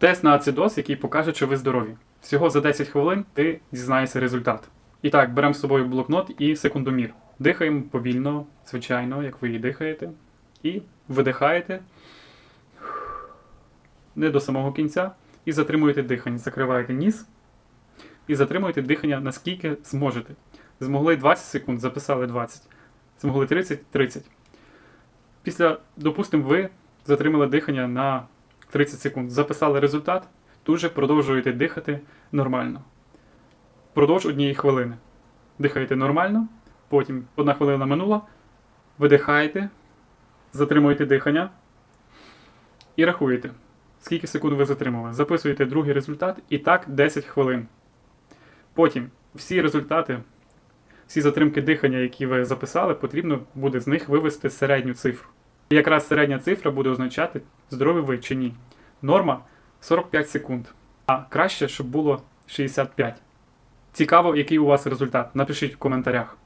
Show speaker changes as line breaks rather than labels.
Тест на ацидоз, який покаже, що ви здорові. Всього за 10 хвилин ти дізнаєшся результат. І так, беремо з собою блокнот і секундомір. Дихаємо повільно, звичайно, як ви і дихаєте. І видихаєте не до самого кінця. І затримуєте дихання. Закриваєте ніс і затримуєте дихання наскільки зможете. Змогли 20 секунд, записали 20. Змогли 30 30. Після, допустимо, ви затримали дихання на 30 секунд, записали результат, тут же продовжуєте дихати нормально. Продовж однієї хвилини. Дихаєте нормально, потім одна хвилина минула, видихаєте, затримуєте дихання і рахуєте, скільки секунд ви затримали. Записуєте другий результат і так 10 хвилин. Потім всі результати, всі затримки дихання, які ви записали, потрібно буде з них вивести середню цифру. І якраз середня цифра буде означати, здорові ви чи ні. Норма 45 секунд. А краще, щоб було 65. Цікаво, який у вас результат. Напишіть в коментарях.